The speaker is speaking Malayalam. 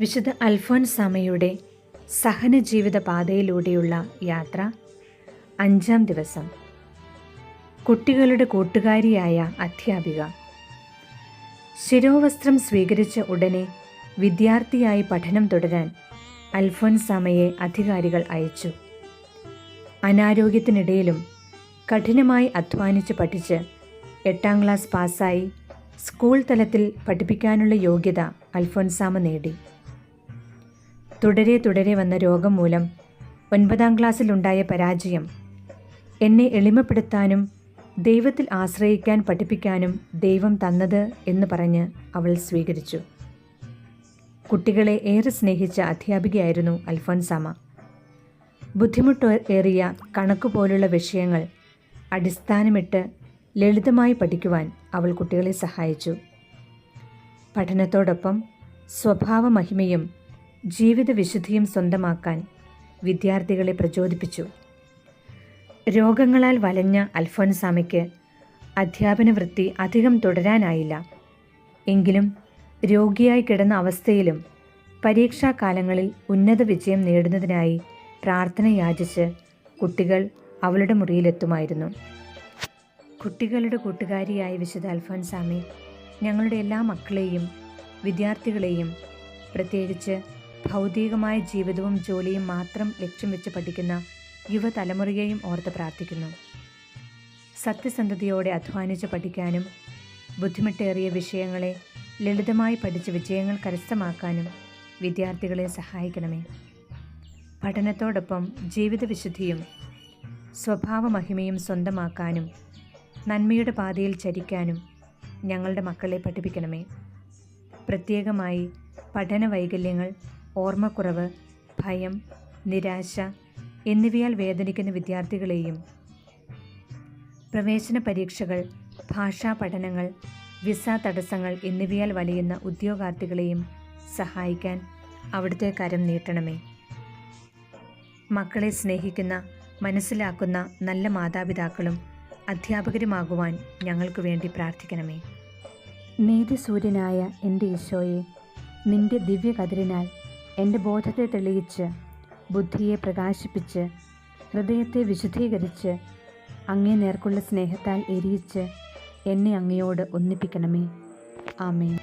വിശുദ്ധ അൽഫോൻസാമയുടെ സഹനജീവിത പാതയിലൂടെയുള്ള യാത്ര. അഞ്ചാം ദിവസം. കുട്ടികളുടെ കൂട്ടുകാരിയായ അധ്യാപിക. ശിരോവസ്ത്രം സ്വീകരിച്ച ഉടനെ വിദ്യാർത്ഥിയായി പഠനം തുടരാൻ അൽഫോൻസാമയെ അധികാരികൾ അയച്ചു. അനാരോഗ്യത്തിനിടയിലും കഠിനമായി അധ്വാനിച്ച് പഠിച്ച് എട്ടാം ക്ലാസ് പാസ്സായി സ്കൂൾ തലത്തിൽ പഠിപ്പിക്കാനുള്ള യോഗ്യത അൽഫോൻസാമ നേടി. തുടരെ തുടരെ വന്ന രോഗം മൂലം ഒൻപതാം ക്ലാസ്സിലുണ്ടായ പരാജയം. എന്നെ എളിമപ്പെടുത്താനും ദൈവത്തിൽ ആശ്രയിക്കാൻ പഠിപ്പിക്കാനും ദൈവം തന്നത് എന്ന് പറഞ്ഞ് അവൾ സ്വീകരിച്ചു. കുട്ടികളെ ഏറെ സ്നേഹിച്ച അധ്യാപികയായിരുന്നു അൽഫോൻസാമ ബുദ്ധിമുട്ട് ഏറിയ കണക്ക് പോലുള്ള വിഷയങ്ങൾ അടിസ്ഥാനമിട്ട് ലളിതമായി പഠിക്കുവാൻ അവൾ കുട്ടികളെ സഹായിച്ചു. പഠനത്തോടൊപ്പം സ്വഭാവ മഹിമയും ജീവിത വിശുദ്ധിയും സ്വന്തമാക്കാൻ വിദ്യാർത്ഥികളെ പ്രചോദിപ്പിച്ചു. രോഗങ്ങളാൽ വലഞ്ഞ അൽഫോൻസാമയ്ക്ക് അധ്യാപന വൃത്തി അധികം തുടരാനായില്ല. എങ്കിലും രോഗിയായി കിടന്ന അവസ്ഥയിലും പരീക്ഷാകാലങ്ങളിൽ ഉന്നത വിജയം നേടുന്നതിനായി പ്രാർത്ഥന യാചിച്ച് കുട്ടികൾ അവളുടെ മുറിയിലെത്തുമായിരുന്നു. കുട്ടികളുടെ കൂട്ടുകാരിയായ വിശുദ്ധ അൽഫോൻസാമി ഞങ്ങളുടെ എല്ലാ മക്കളെയും വിദ്യാർത്ഥികളെയും പ്രത്യേകിച്ച് ഭൗതികമായ ജീവിതവും ജോലിയും മാത്രം ലക്ഷ്യം വെച്ച് പഠിക്കുന്ന യുവതലമുറയെയും ഓർത്ത് പ്രാർത്ഥിക്കുന്നു. സത്യസന്ധതയോടെ അധ്വാനിച്ച് പഠിക്കാനും ബുദ്ധിമുട്ടേറിയ വിഷയങ്ങളെ ലളിതമായി പഠിച്ച് വിജയങ്ങൾ കരസ്ഥമാക്കാനും വിദ്യാർത്ഥികളെ സഹായിക്കണമേ. പഠനത്തോടൊപ്പം ജീവിത സ്വഭാവമഹിമയും സ്വഭാവ സ്വന്തമാക്കാനും നന്മയുടെ പാതയിൽ ചരിക്കാനും ഞങ്ങളുടെ മക്കളെ പഠിപ്പിക്കണമേ. പ്രത്യേകമായി പഠന വൈകല്യങ്ങൾ ഓർമ്മക്കുറവ് ഭയം നിരാശ എന്നിവയാൽ വേദനിക്കുന്ന വിദ്യാർത്ഥികളെയും. പ്രവേശന പരീക്ഷകൾ ഭാഷാ പഠനങ്ങൾ വിസ തടസ്സങ്ങൾ എന്നിവയാൽ വലയുന്ന ഉദ്യോഗാർത്ഥികളെയും സഹായിക്കാൻ അവിടുത്തെ കരം നീട്ടണമേ. മക്കളെ സ്നേഹിക്കുന്ന മനസ്സിലാക്കുന്ന നല്ല മാതാപിതാക്കളും അധ്യാപകരുമാകുവാൻ ഞങ്ങൾക്ക് വേണ്ടി പ്രാർത്ഥിക്കണമേ. നീതിസൂര്യനായ എന്റെ ഈശോയെ നിന്റെ ദിവ്യകതിരിനാൽ എന്റെ ബോധത്തെ തെളിയിച്ച് ബുദ്ധിയെ പ്രകാശിപ്പിച്ച് ഹൃദയത്തെ വിശുദ്ധീകരിച്ച് അങ്ങേ നേർക്കുള്ള സ്നേഹത്താൽ എരിയിച്ച് എന്നെ അങ്ങയോട് ഒന്നിപ്പിക്കണമേ. ആമേൻ.